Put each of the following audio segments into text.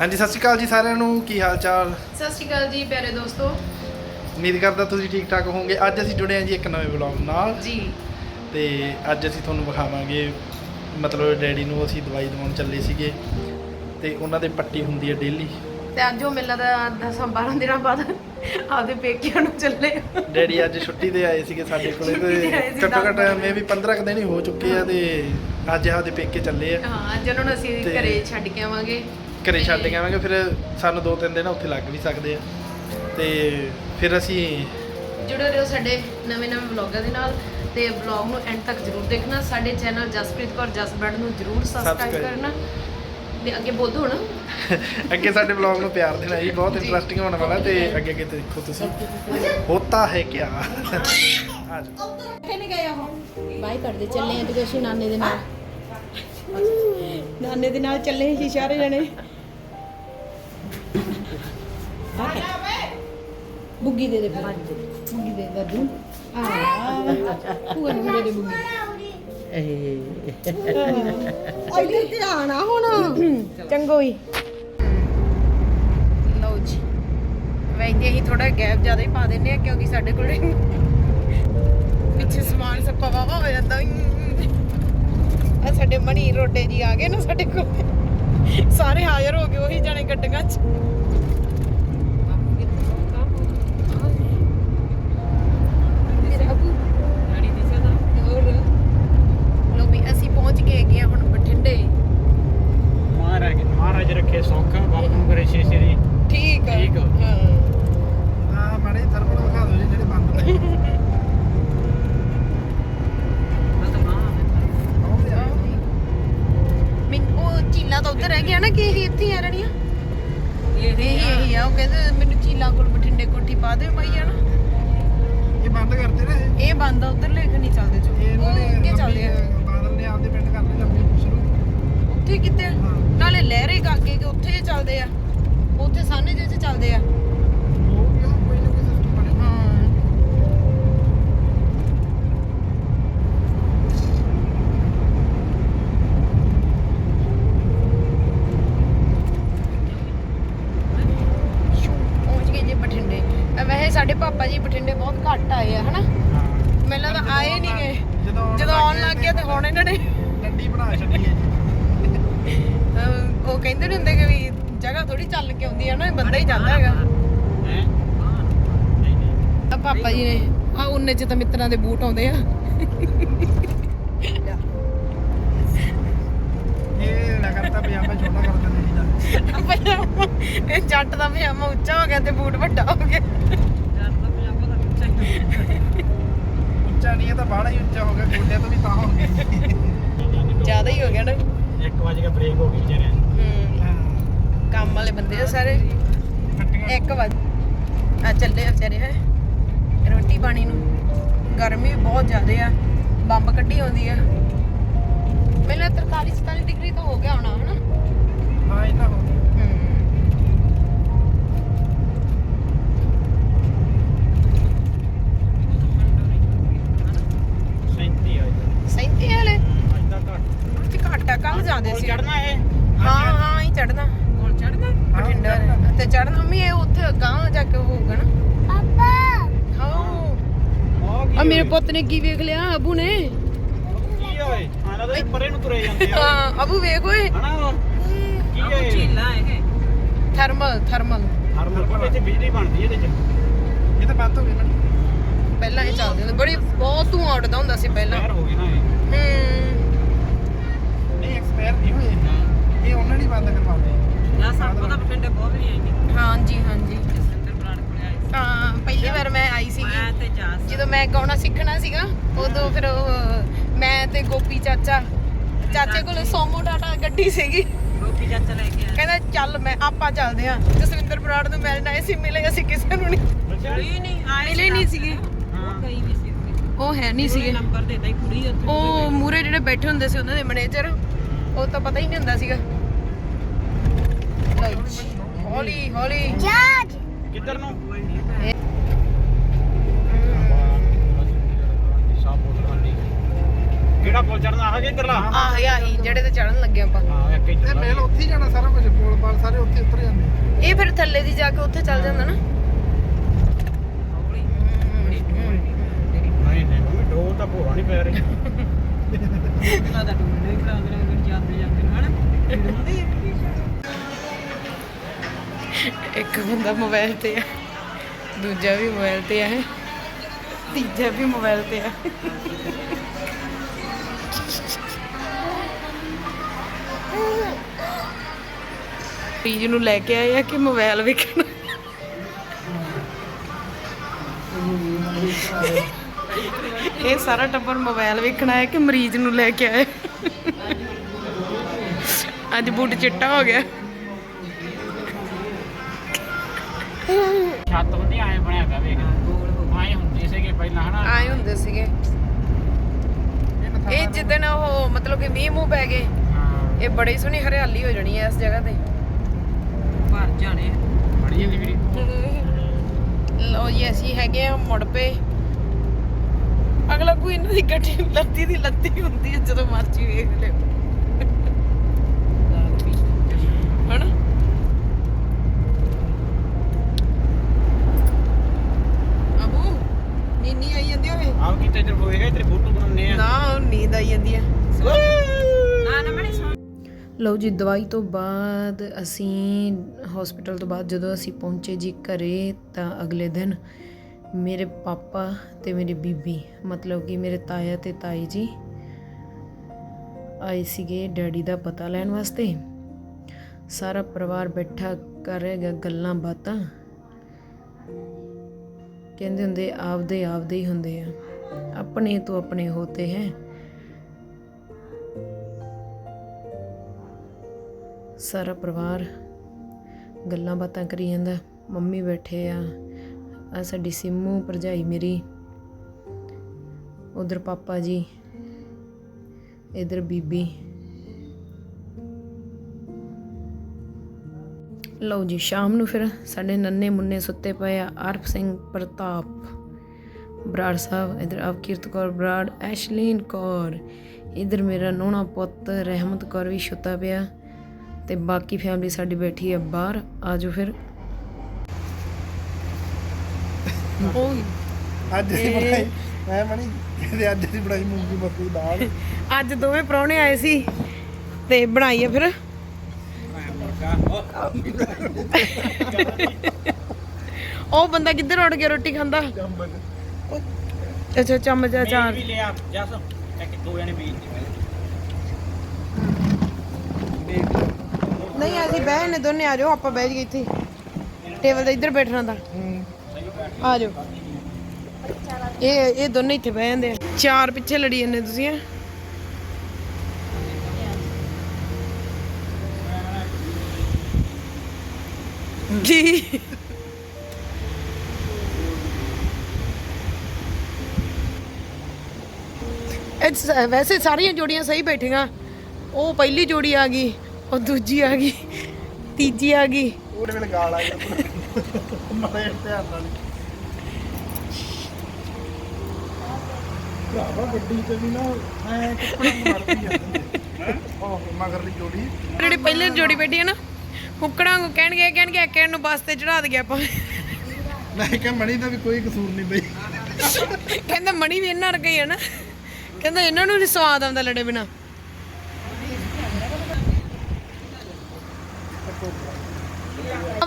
ਹਾਂਜੀ ਸਤਿ ਸ਼੍ਰੀ ਅਕਾਲ ਜੀ ਸਾਰਿਆਂ ਨੂੰ। ਕੀ ਹਾਲ ਚਾਲ ਸਤਿ ਸ਼੍ਰੀ ਅਕਾਲ ਜੀ ਪਿਆਰੇ ਦੋਸਤੋ। ਉਮੀਦ ਕਰਦਾ ਤੁਸੀਂ ਠੀਕ ਠਾਕ ਹੋਵੋਗੇ। ਅੱਜ ਅਸੀਂ ਜੁੜੇ ਹਾਂ ਜੀ ਇੱਕ ਨਵੇਂ ਵਲੌਗ ਨਾਲ। ਜੀ। ਤੇ ਅੱਜ ਅਸੀਂ ਤੁਹਾਨੂੰ ਵਿਖਾਵਾਂਗੇ ਮਤਲਬ ਡੈਡੀ ਨੂੰ ਅਸੀਂ ਦਵਾਈ ਦਵਾਉਣ ਚੱਲੇ ਸੀਗੇ। ਤੇ ਉਹਨਾਂ ਦੇ ਪੱਟੀ ਹੁੰਦੀ ਹੈ ਡੇਲੀ। ਤੇ ਅੱਜ ਉਹ ਮੇਲਾ ਦਾ 10 12 ਦਿਨਾਂ ਬਾਅਦ ਆਪਦੇ ਪੇਕਿਆਂ ਨੂੰ ਚੱਲੇ। ਡੈਡੀ ਅੱਜ ਛੁੱਟੀ ਤੇ ਆਏ ਸੀਗੇ ਸਾਡੇ ਕੋਲੇ ਤੇ ਘੱਟੋ ਘੱਟ ਮੇ ਵੀ 15 ਕੁ ਦਿਨ ਹੀ ਹੋ ਚੁੱਕੇ ਆ ਤੇ ਅੱਜ ਆਪਦੇ ਪੇਕੇ ਚੱਲੇ ਆ। ਹਾਂ ਅੱਜ ਉਹਨਾਂ ਨੂੰ ਅਸੀਂ ਘਰੇ ਛੱਡ ਕੇ ਆਵਾਂਗੇ। ਘਰੇ ਛੱਡ ਕੇ ਆਵਾਂਗੇ ਫਿਰ ਸਾਨੂੰ ਦੋ ਤਿੰਨ ਦਿਨ ਉੱਥੇ ਲੱਗ ਵੀ ਸਕਦੇ ਆ। ਤੇ ਫਿਰ ਅਸੀਂ ਜੁੜੇ ਰਹੋ ਸਾਡੇ ਨਵੇਂ ਨਵੇਂ ਵਲੌਗਾਂ ਦੇ ਨਾਲ ਤੇ ਵਲੌਗ ਨੂੰ ਐਂਡ ਤੱਕ ਜਰੂਰ ਦੇਖਣਾ। ਸਾਡੇ ਚੈਨਲ ਜਸਪ੍ਰੀਤ ਕੌਰ ਜਸਬਰਡ ਨੂੰ ਜਰੂਰ ਸਬਸਕ੍ਰਾਈਬ। ਕਰਨਾ। ਤੇ ਅੱਗੇ ਬੋਲ ਹੁਣ। ਅੱਗੇ ਸਾਡੇ ਵਲੌਗ ਨੂੰ ਪਿਆਰ ਦੇਣਾ ਜੀ ਬਹੁਤ। ਇੰਟਰਸਟਿੰਗ ਹੋਣ ਵਾਲਾ ਤੇ ਅੱਗੇ ਅੱਗੇ ਤੇ ਦੇਖੋ ਤੁਸੀਂ। ਹੋਤਾ ਹੈ ਕਿਆ? ਆ ਜਾਓ। ਕਿੱਥੇ ਨਹੀਂ ਗਏ ਉਹ। ਬਾਈ ਕਰਦੇ ਚੱਲੇ ਆਂ ਤੇ ਅਸੀਂ ਨਾਨੇ ਦੇ ਨਾਲ। ਨਾਨੇ ਦੇ ਨਾਲ ਚੱਲੇ ਸੀ ਸਾਰੇ ਜਣੇ। ਬੁੱਗੀ ਦੇ ਦੇ ਬੁੱਗੀ ਦੇ ਦਾਦੂ ਆ। ਤੂੰ ਨੂੰ ਦੇ ਦੇ ਬੁੱਗੀ। ਅਈਏ ਧਿਆਨ ਆ ਹੁਣ। ਚੰਗੋ ਹੀ ਲਓ ਜੀ। ਵੈਸੇ ਹੀ ਥੋੜਾ ਗੈਪ ਜ਼ਿਆਦਾ ਹੀ ਪਾ ਦਿੰਨੇ ਆ ਕਿਉਂਕਿ ਸਾਡੇ ਕੋਲੇ ਪਿੱਛੇ ਸਮਾਨ ਸੱਪਾ ਵਾਵਾ ਹੋ ਜਾਂਦਾ। ਆ ਸਾਡੇ ਮਣੀ ਰੋਡੇ ਜੀ ਆ ਗਏ ਨਾ ਸਾਡੇ ਕੋਲ। ਸਾਰੇ ਹਾਜ਼ਰ ਹੋ ਗਏ ਉਹੀ ਜਾਣੇ ਗੱਡੀਆਂ 'ਚ ਮੇਰਾ ਅਬੂ ਹੋਰ ਲੋ ਵੀ ਅਸੀਂ ਪਹੁੰਚ ਗਏ ਹੈਗੇ ਆ ਹੁਣ ਬਠਿੰਡੇ ਮਹਾਰਾਜ ਮਹਾਰਾਜ ਰੱਖੇ ਸੌਖਾ ਬਾਪੂ ਨੂੰ ਕਰੇ ਛੇ ਛੇ ਠੀਕ ਆ ਠੀਕ ਆ। ਹਾਂ ਆ ਮਾੜੇ ਥਰਮਲ ਦਿਖਾ ਦਿਓ ਜੀ ਜਿਹੜੇ ਬੰਦ ਪਏ ਆਉਂਦੇ ਆ ਮੈਨੂੰ ਉਹ ਚੀਲਾ ਤਾਂ ਉੱਧਰ ਰਹਿ ਗਿਆ ਨਾ ਕਿ ਇਹ ਇੱਥੇ ਆ ਰਣੀਆਂ ਇਹ ਇਹੀ ਆ। ਉਹ ਕਹਿੰਦੇ ਮੈਨੂੰ ਚੀਲਾ ਕੋਲ ਬਠਿੰਡੇ ਕੋਠੀ ਪਾ ਦੇ ਪਈ ਆ ਨਾ ਇਹ ਬੰਦ ਕਰਦੇ ਨਾ ਇਹ? ਇਹ ਬੰਦ ਆ ਉੱਧਰ ਲੇਖ ਨਹੀਂ ਚੱਲਦੇ ਜੋ। ਇਹ ਇਹਨਾਂ ਉਹ ਨੇ ਅੱਗੇ ਚੱਲਦੇ ਆ। ਲੰਬੀ, ਬਾਦਲ ਨੇ ਆਪਦੇ ਪਿੰਡ ਕਰ ਲਈ ਲੰਬੀ ਸ਼ੁਰੂ ਉੱਥੇ ਕਿਤੇ। ਨਾਲੇ ਲਹਿਰੇ ਕਾਕੇ ਕੇ ਉੱਥੇ ਹੀ ਚੱਲਦੇ ਆ ਉੱਥੇ ਸਾਨੇ ਜਿਹੇ ਚ ਚੱਲਦੇ ਆ ਉਹ ਕਿਉਂ ਕੋਈ ਨਾ ਕੋਈ ਸਿਸਟਮ ਬਣੇ ਹਾਂ ਪਹੁੰਚ ਗਏ ਜੀ ਬਠਿੰਡੇ ਅਹ ਵੈਸੇ ਸਾਡੇ ਪਾਪਾ ਜੀ ਬਠਿੰਡੇ ਬਹੁਤ ਘੱਟ ਆਏ ਆ ਹਨਾ ਮੈਨੂੰ ਤਾਂ ਆਏ ਨਹੀਂ ਗਏ ਜਦੋਂ ਜਦੋਂ ਆਉਣ ਲੱਗ ਗਿਆ ਤੇ ਹੁਣ ਇਹਨਾਂ ਨੇ ਡੰਡੀ ਬਣਾ ਛੱਡੀ ਹੈ ਉਹ ਕਹਿੰਦੇ ਨੇ ਹੁੰਦੇ ਕਿ ਵੀ ਜਗ੍ਹਾ ਥੋੜੀ ਚੱਲ ਕੇ ਆਉਂਦੀ ਆ ਨਾ ਬੰਦਾ ਹੀ ਜਾਂਦਾ ਹੈਗਾ। ਹੈ ਨਹੀਂ ਨਹੀਂ। ਆ ਪਾਪਾ ਜੀ ਨੇ ਆ ਉਹਨੇ ਚ ਤਾਂ ਮਿੱਤਰਾਂ ਦੇ ਬੂਟ ਆਉਂਦੇ ਆ। ਇਹ ਲਗਾਤਾਰ ਪਜਾਮਾ ਛੋਟਾ ਕਰ ਦਿੰਦੇ ਜੀ ਦਾ ਪਜਾਮਾ ਇਹ ਜੱਟ ਦਾ ਪਜਾਮਾ ਉੱਚਾ ਹੋ ਗਿਆ ਤੇ ਬੂਟ ਵੱਡਾ ਹੋ ਗਿਆ। ਉੱਚਾ ਨਹੀਂ ਇਹ ਤਾਂ ਬਾਹਲਾ ਹੀ ਉੱਚਾ ਹੋ ਗਿਆ ਗੋਡਿਆਂ ਤੋਂ ਵੀ ਤਾਂ ਹੋ ਗਿਆ। ਜ਼ਿਆਦਾ ਹੀ ਹੋ ਗਿਆ ਨਾ। ਇੱਕ ਵਜ ਕੇ ਬ੍ਰੇਕ ਹੋ ਗਈ ਵਿਚਾਰਿਆਂ ਹੂੰ। ਕੰਮ ਵਾਲੇ ਬੰਦੇ ਆ ਸਾਰੇ। ਇੱਕ ਵਜ। ਆ ਚੱਲੇ ਆ ਵਿਚਾਰੇ ਹੈ। ਰੋਟੀ ਪਾਣੀ ਨੂੰ। ਗਰਮੀ ਵੀ ਬਹੁਤ ਜ਼ਿਆਦੇ ਆ। ਬੰਬ ਕੱਢੀ ਆਉਂਦੀ ਆ। ਮੈਨੂੰ 43 47 ਡਿਗਰੀ ਤਾਂ ਹੋ ਗਿਆ ਹੋਣਾ ਹਨਾ? ਹਾਂ ਇਹ ਤਾਂ ਹੋ ਗਿਆ। ਜਾਂਦੇ ਸੀ। ਚੜਨਾ ਇਹ? ਹਾਂ ਹਾਂ ਹੀ ਚੜਨਾ ਕੋਲ ਚੜਨਾ ਬਠਿੰਡਾ ਤੇ ਚੜਨਾ ਮੰਮੀ ਇਹ ਉੱਥੇ ਗਾਂ ਜਾ ਕੇ ਹੋਊਗਾ ਨਾ। ਪਾਪਾ। ਹਾਂ। ਉਹ ਆ ਮੇਰੇ ਪੁੱਤ ਨੇ ਕੀ ਵੇਖ ਲਿਆ? ਅਬੂ ਨੇ? ਕੀ ਓਏ ਆਣਾ ਤਾਂ ਪਰੇ ਨੂੰ ਤੁਰੇ ਜਾਂਦੇ ਆ। ਹਾਂ ਅਬੂ ਵੇਖ ਓਏ। ਕੀ ਓਏ ਝੀਲਾ ਇਹ। Thermal thermal. ਮਰਕਟ ਇੱਥੇ ਬਿਜਲੀ ਬਣਦੀ ਇਹਦੇ ਚ। ਇਹ ਤਾਂ ਬੰਦ ਹੋ ਗਿਆ ਨਾ। ਪਹਿਲਾਂ ਇਹ ਚੱਲਦੇ ਹੁੰਦੇ। ਬੜੀ ਬਹੁਤ ਧੂਆਂ ਉੱਡਦਾ ਹੁੰਦਾ ਸੀ ਪਹਿਲਾਂ। ਹੋ ਗਏ ਨਾ ਇਹ। ਹੂੰ। ਨਹੀਂ ਐਕਸਪਾਇਰ ਨਹੀਂ ਹੋਏ। ਇਹ ਉਹਨਾਂ ਨੇ ਬੰਦ ਕਰਵਾਉਂਦੇ। ਯਾ ਸਭ ਤੋਂ ਤਾਂ ਬਠਿੰਡੇ ਬਹੁਤ ਨਹੀਂ ਆਏਗੀ ਹਾਂਜੀ ਹਾਂਜੀ। ਸਿੰਦਰ ਬਰਾੜ ਕੋਲੇ ਆਈ ਸੀ। ਹਾਂ ਪਹਿਲੀ ਵਾਰ ਮੈਂ ਆਈ ਸੀਗੀ। ਮੈਂ ਤੇ ਜਾ ਜਦੋਂ ਮੈਂ ਗਾਉਣਾ ਸਿੱਖਣਾ ਸੀਗਾ ਉਦੋਂ ਫਿਰ ਉਹ ਮੈਂ ਤੇ ਗੋਪੀ ਚਾਚਾ। ਚਾਚੇ ਕੋਲ ਸੋਮੋ ਟਾਟਾ ਗੱਡੀ ਸੀਗੀ। ਗੋਪੀ ਚਾਚਾ ਲੈ ਕੇ ਆਇਆ। ਕਹਿੰਦਾ ਚੱਲ ਮੈਂ ਆਪਾਂ ਚੱਲਦੇ ਆ ਜਸਵਿੰਦਰ ਬਰਾੜ ਨੂੰ ਮਿਲਣ ਸੀ ਮਿਲੇ ਅਸੀਂ ਕਿਸੇ ਨੂੰ ਨਹੀਂ। ਕੁੜੀ ਨਹੀਂ ਆਏ ਮਿਲੇ ਨਹੀਂ ਸੀਗੇ। ਉਹ ਗਈ ਵੀ ਸੀ ਉਹ ਹੈ ਨਹੀਂ ਸੀਗੇ। ਨੰਬਰ ਦੇਤਾ ਹੀ ਕੁੜੀ ਉੱਥੇ। ਉਹ ਮੂਰੇ ਜਿਹੜੇ ਬੈਠੇ ਹੁੰਦੇ ਸੀ ਉਹਨਾਂ ਦੇ ਮੈਨੇਜਰ। ਉਹ ਤਾਂ ਪਤਾ ਹੀ ਨਹੀਂ ਹੁੰਦਾ ਸੀਗਾ। ਲਓ ਜੀ, ਹੌਲੀ ਹੌਲੀ। ਕਿੱਧਰ ਨੂੰ? ਕਿਹੜਾ ਪੁਲ ਚੜਨਾ ਆਹ ਕਿ ਇਧਰਲਾ? ਆਹ ਆਹੀ ਜਿਹੜੇ ਤੇ ਚੜਨ ਲੱਗੇ ਆਪਾਂ। ਹਾਂ ਇੱਕ ਇਹ ਇੱਧਰ ਮੇਲ ਉੱਥੇ ਹੀ ਜਾਣਾ ਸਾਰਾ ਕੁਝ ਕੋਲ ਪਾਲ ਸਾਰੇ ਉੱਥੇ ਉਤਰ ਜਾਂਦੇ। ਇਹ ਫਿਰ ਥੱਲੇ ਦੀ ਜਾ ਕੇ ਉੱਥੇ ਚੱਲ ਜਾਂਦਾ ਨਾ। ਨਹੀਂ ਨਹੀਂ ਮੰਮੀ ਡੋਰ ਤਾਂ ਭੋਰਾ ਨਹੀਂ ਪੈ ਰਹੀ। ਇਹਨਾਂ ਦਾ ਡੂੰਡੇ ਹੀ ਖੜਾਉਂਦੇ ਨੇ ਜਾਂਦੇ ਜਾਂਦੇ ਹਨਾ? ਡੂੰਡੇ ਇੱਕ ਬੰਦਾ ਮੋਬਾਈਲ ਤੇ ਆ, ਦੂਜਾ ਵੀ ਮੋਬਾਈਲ ਤੇ ਆ, ਤੀਜਾ ਵੀ ਮੋਬਾਈਲ ਤੇ ਆ। ਤੀਜ ਨੂੰ ਲੈ ਕੇ ਆਏ ਆ ਕਿ ਮੋਬਾਈਲ ਵੇਖਣਾ? ਇਹ ਸਾਰਾ ਟੱਬਰ ਮੋਬਾਈਲ ਵੇਖਣਾ ਹੈ ਕਿ ਮਰੀਜ਼ ਨੂੰ ਲੈ ਕੇ ਆਏ? ਅੱਜ ਬੂਟ ਚਿੱਟਾ ਹੋ ਗਿਆ। ਛੱਤ ਹੁੰਦੀ ਐ ਬਣਿਆ ਪਿਆ ਵੇਖ। ਆਏ ਹੁੰਦੇ ਸੀਗੇ ਪਹਿਲਾਂ ਹਨਾ? ਆਏ ਹੁੰਦੇ ਸੀਗੇ। ਇਹ ਜਿੱਦਣ ਉਹ ਮਤਲਬ ਕਿ ਮੀਂਹ ਮੂੰਹ ਪੈ ਗਏ ਇਹ ਬੜੀ ਸੋਹਣੀ ਹਰਿਆਲੀ ਹੋ ਜਾਣੀ ਹੈ ਇਸ ਜਗ੍ਹਾ ਤੇ। ਭਰ ਜਾਣੇ ਬੜੀ ਜਾਂਦੀ ਵੀਰੇ ਲੋ ਜੀ ਅਸੀਂ ਹੈਗੇ ਆ ਮੁੜ ਪਏ। ਅਗਲਾ ਕੋਈ ਇਹਨਾਂ ਦੀ ਗੱਡੀ ਲੱਤੀ ਦੀ ਲੱਤੀ ਹੁੰਦੀ ਹੈ ਜਦੋਂ ਮਰਜ਼ੀ ਵੇਖ ਲਿਓ। ਹਨਾ? ਅਬੂ ਨੀਨੀ ਆਈ ਜਾਂਦੀ ਹੋਵੇ ਆਹ ਕੀ ਤੇ ਇਧਰ ਹੋਏਗਾ ਇਧਰ ਫੋਟੋ ਬਣਾਉਣੇ ਆ। ਨਾ ਉਹ ਨੀਂਦ ਆਈ ਜਾਂਦੀ ਹੈ ਨਾ ਨਾ ਮਣੀ ਸੁਣ। ਲਓ ਜੀ ਦਵਾਈ ਤੋਂ ਬਾਅਦ ਅਸੀਂ ਹਸਪੀਟਲ ਤੋਂ ਬਾਅਦ ਜਦੋਂ ਅਸੀਂ ਪਹੁੰਚੇ ਜੀ ਘਰੇ ਤਾਂ ਅਗਲੇ ਦਿਨ ਮੇਰੇ ਪਾਪਾ ਤੇ ਮੇਰੀ ਬੀਬੀ ਮਤਲਬ ਕਿ ਮੇਰੇ ਤਾਇਆ ਤੇ ਤਾਈ ਜੀ ਆਏ ਸੀਗੇ ਡੈਡੀ ਦਾ ਪਤਾ ਲੈਣ ਵਾਸਤੇ। ਸਾਰਾ ਪਰਿਵਾਰ ਬੈਠਾ ਕਰ ਰਿਹਾ ਗੱਲਾਂ ਬਾਤਾਂ। ਕਹਿੰਦੇ ਹੁੰਦੇ ਆਪਦੇ ਆਪਦੇ ਹੀ ਹੁੰਦੇ ਆ। ਆਪਣੇ ਤੋਂ ਆਪਣੇ ਹੋਤੇ ਹੈ। ਸਾਰਾ ਪਰਿਵਾਰ ਗੱਲਾਂ ਬਾਤਾਂ ਕਰੀ ਜਾਂਦਾ। ਮੰਮੀ ਬੈਠੇ ਆ। ਆ ਸਾਡੀ ਸਿੰਮੂ ਭਰਜਾਈ ਮੇਰੀ। ਉਧਰ ਪਾਪਾ ਜੀ, ਇਧਰ ਬੀਬੀ। ਲਓ ਜੀ ਸ਼ਾਮ ਨੂੰ ਫਿਰ ਸਾਡੇ ਨੰਨੇ ਮੁੰਨੇ ਸੁੱਤੇ ਪਏ ਆ ਆਰਪ ਸਿੰਘ ਪ੍ਰਤਾਪ ਬਰਾੜ ਸਾਹਿਬ ਇਧਰ ਅਵਕੀਰਤ ਕੌਰ ਬਰਾੜ ਐਸ਼ਲੀਨ ਕੌਰ ਇਧਰ ਮੇਰਾ ਨੋਣਾ ਪੁੱਤ ਰਹਿਮਤ ਕੌਰ ਵੀ ਸੁੱਤਾ ਪਿਆ ਤੇ ਬਾਕੀ ਫੈਮਿਲੀ ਸਾਡੀ ਬੈਠੀ ਹੈ ਬਾਹਰ। ਆਜੋ ਫਿਰ। ਅੱਜ ਅਸੀਂ ਬਣਾਈ ਮੈਂ ਬਣੀ ਇਹਦੇ ਅੱਜ ਅਸੀਂ ਬਣਾਈ ਮੂੰਗੀ ਮੱਕੀ ਦਾਲ। ਅੱਜ ਦੋਵੇਂ ਪ੍ਰਾਹੁਣੇ ਆਏ ਸੀ ਤੇ ਬਣਾਈ ਆ ਫਿਰ। ਉਹ ਬੰਦਾ ਕਿੱਧਰ ਉੱਡ ਗਿਆ ਰੋਟੀ ਖਾਂਦਾ? ਅੱਛਾ ਚਮਚ ਅਚਾਰ ਵੀ ਲਿਆ ਜਸ ਇੱਕ ਦੋ ਜਣੇ ਬੀਜ ਨਹੀਂ ਅਸੀਂ ਬਹਿ ਨੇ ਦੋਨੇ ਆ ਜਾਓ ਆਪਾਂ ਬਹਿ ਜੀ ਇੱਥੇ। ਟੇਬਲ ਤੇ ਇੱਧਰ ਬੈਠਣਾ ਦਾ ਆ ਜਾਓ। ਇਹ ਇਹ ਦੋਨੇ ਇੱਥੇ ਬਹਿ ਜਾਂਦੇ ਆ। ਚਾਰ ਪਿੱਛੇ ਲੜੀ ਜਾਂਦੇ ਤੁਸੀਂ ਜੀ। ਇਹ ਸ- ਵੈਸੇ ਸਾਰੀਆਂ ਜੋੜੀਆਂ ਸਹੀ ਬੈਠੀਆਂ। ਉਹ ਪਹਿਲੀ ਜੋੜੀ ਆ ਗਈ ਉਹ ਦੂਜੀ ਆ ਗਈ ਤੀਜੀ ਆ ਗਈ। ਉਹਦੇ ਵੇਲੇ ਗਾਲ ਆ ਗਿਆ। ਮਾਰੇ ਧਿਆਨ ਨਾਲ। ਭਰਾਵਾ ਗੱਡੀ ਤੇ ਵੀ ਨਾ ਐ ਕੱਪੜਾ ਮਾਰਦੀ ਜਾਂਦੀ ਹੈ ਉਹ ਮਗਰਲੀ ਜੋੜੀ ਜਿਹੜੀ ਪਹਿਲੇ ਜੋੜੀ ਬੈਠੀ ਹੈ ਨਾ ਹੁੱਕੜਾਂ ਨੂੰ ਕਹਿਣਗੇ ਕਹਿਣਗੇ ਇੱਕ ਨੂੰ ਬੱਸ ਤੇ ਚੜਾ ਦਈਏ ਆਪਾਂ। ਮੈਂ ਕਿਹਾ ਮਣੀ ਦਾ ਵੀ ਕੋਈ ਕਸੂਰ ਨਹੀਂ ਬਈ। ਕਹਿੰਦਾ ਮਣੀ ਵੀ ਇਹਨਾਂ ਵਰਗਾ ਹੀ ਹੈ ਨਾ। ਕਹਿੰਦਾ ਇਹਨਾਂ ਨੂੰ ਨਹੀਂ ਸਵਾਦ ਆਉਂਦਾ ਲੜੇ ਬਿਨਾ।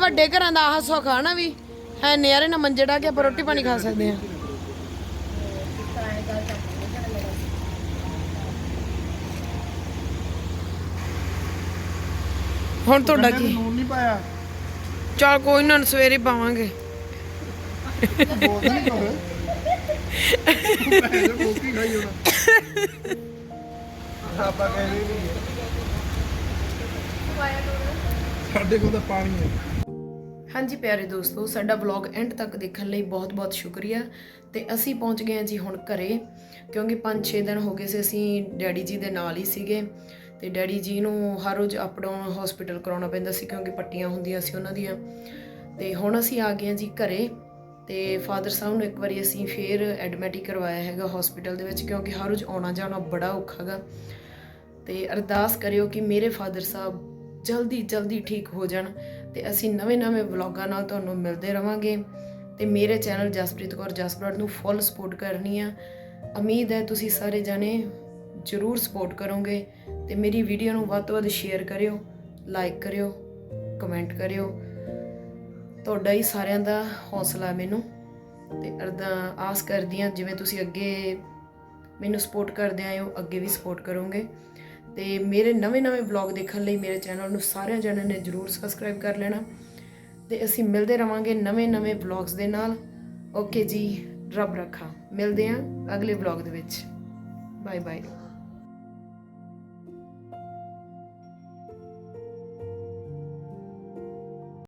ਵੱਡੇ ਘਰਾਂ ਦਾ ਆਹ ਸੁੱਖ ਆ ਨਾ ਵੀ ਹੈ ਨਿਆਰੇ ਨਾਲ ਮੰਜੇ ਢਾ ਕੇ ਆਪਾਂ ਰੋਟੀ ਪਾਣੀ ਖਾ ਸਕਦੇ ਆ ਹੁਣ ਤੁਹਾਡਾ ਕੀ? ਨੂਨ ਨਹੀਂ ਪਾਇਆ। ਚਲ ਕੋਈ ਨਾ ਸਵੇਰੇ ਪਾਵਾਂਗੇ। ਬੋਲ ਨਹੀਂ ਕੋਲ ਮੈਂ ਕੋਕੀ ਖਾਈ ਹੋਣਾ ਆਪਾਂ ਕਹਿੰਦੇ ਨਹੀਂ ਸਾਡੇ ਕੋਲ ਤਾਂ ਪਾਣੀ ਹੈ। ਹਾਂਜੀ ਪਿਆਰੇ ਦੋਸਤੋ ਸਾਡਾ ਵਲੌਗ ਐਂਡ ਤੱਕ ਦੇਖਣ ਲਈ ਬਹੁਤ-ਬਹੁਤ ਸ਼ੁਕਰੀਆ। ਤੇ ਅਸੀਂ ਪਹੁੰਚ ਗਏ ਹਾਂ ਜੀ ਹੁਣ ਘਰੇ ਕਿਉਂਕਿ 5-6 ਦਿਨ ਹੋ ਗਏ ਸੀ ਅਸੀਂ ਡੈਡੀ ਜੀ ਦੇ ਨਾਲ ਹੀ ਸੀਗੇ। ਤੇ ਡੈਡੀ ਜੀ ਨੂੰ ਹਰ ਰੋਜ਼ ਅਪ ਡਾਊਨ ਹਸਪੀਟਲ ਕਰਾਉਣਾ ਪੈਂਦਾ ਸੀ ਕਿਉਂਕਿ ਪੱਟੀਆਂ ਹੁੰਦੀਆਂ ਸੀ ਉਹਨਾਂ ਦੀਆਂ। ਤੇ ਹੁਣ ਅਸੀਂ ਆ ਗਏ ਹਾਂ ਜੀ ਘਰੇ ਤੇ ਫਾਦਰ ਸਾਹਿਬ ਨੂੰ ਇੱਕ ਵਾਰੀ ਅਸੀਂ ਫੇਰ ਐਡਮਿਟ ਹੀ ਕਰਵਾਇਆ ਹੈਗਾ ਹਸਪੀਟਲ ਦੇ ਵਿੱਚ ਕਿਉਂਕਿ ਹਰ ਰੋਜ਼ ਆਉਣਾ ਜਾਣਾ ਬੜਾ ਔਖਾ ਗਾ। ਤੇ ਅਰਦਾਸ ਕਰਿਓ ਕਿ ਮੇਰੇ ਫਾਦਰ ਸਾਹਿਬ ਜਲਦੀ ਜਲਦੀ ਠੀਕ ਹੋ ਜਾਣ ਤੇ ਅਸੀਂ ਨਵੇਂ-ਨਵੇਂ ਵਲੌਗਾਂ ਨਾਲ ਤੁਹਾਨੂੰ ਮਿਲਦੇ ਰਵਾਂਗੇ। ਤੇ ਮੇਰੇ ਚੈਨਲ ਜਸਪ੍ਰੀਤ ਕੌਰ ਜਸਪ੍ਰੀਤ ਨੂੰ ਫੁੱਲ ਸਪੋਰਟ ਕਰਨੀ ਆ। ਉਮੀਦ ਹੈ ਤੁਸੀਂ ਸਾਰੇ ਜਾਣੇ ਜਰੂਰ ਸਪੋਰਟ ਕਰੋਗੇ ਤੇ ਮੇਰੀ ਵੀਡੀਓ ਨੂੰ ਵੱਧ ਤੋਂ ਵੱਧ ਸ਼ੇਅਰ ਕਰਿਓ ਲਾਈਕ ਕਰਿਓ ਕਮੈਂਟ ਕਰਿਓ। ਤੁਹਾਡਾ ਹੀ ਸਾਰਿਆਂ ਦਾ ਹੌਸਲਾ ਮੈਨੂੰ ਤੇ ਅਰਦਾ ਆਸ ਕਰਦੀ ਹਾਂ ਜਿਵੇਂ ਤੁਸੀਂ ਅੱਗੇ ਮੈਨੂੰ ਸਪੋਰਟ ਕਰਦੇ ਆਏ ਹੋ, ਅੱਗੇ ਵੀ ਸਪੋਰਟ ਕਰੋਗੇ। ਤੇ ਮੇਰੇ ਨਵੇਂ-ਨਵੇਂ ਵਲੌਗ ਦੇਖਣ ਲਈ ਮੇਰੇ ਚੈਨਲ ਨੂੰ ਸਾਰਿਆਂ ਜਣਿਆਂ ਨੇ ਜਰੂਰ ਸਬਸਕ੍ਰਾਈਬ ਕਰ ਲੈਣਾ। ਤੇ ਅਸੀਂ ਮਿਲਦੇ ਰਵਾਂਗੇ ਨਵੇਂ-ਨਵੇਂ ਵਲੌਗਸ ਦੇ ਨਾਲ। ਓਕੇ ਜੀ, ਰੱਬ ਰੱਖਾ। ਮਿਲਦੇ ਹਾਂ ਅਗਲੇ ਵਲੌਗ ਦੇ ਵਿੱਚ। Bye bye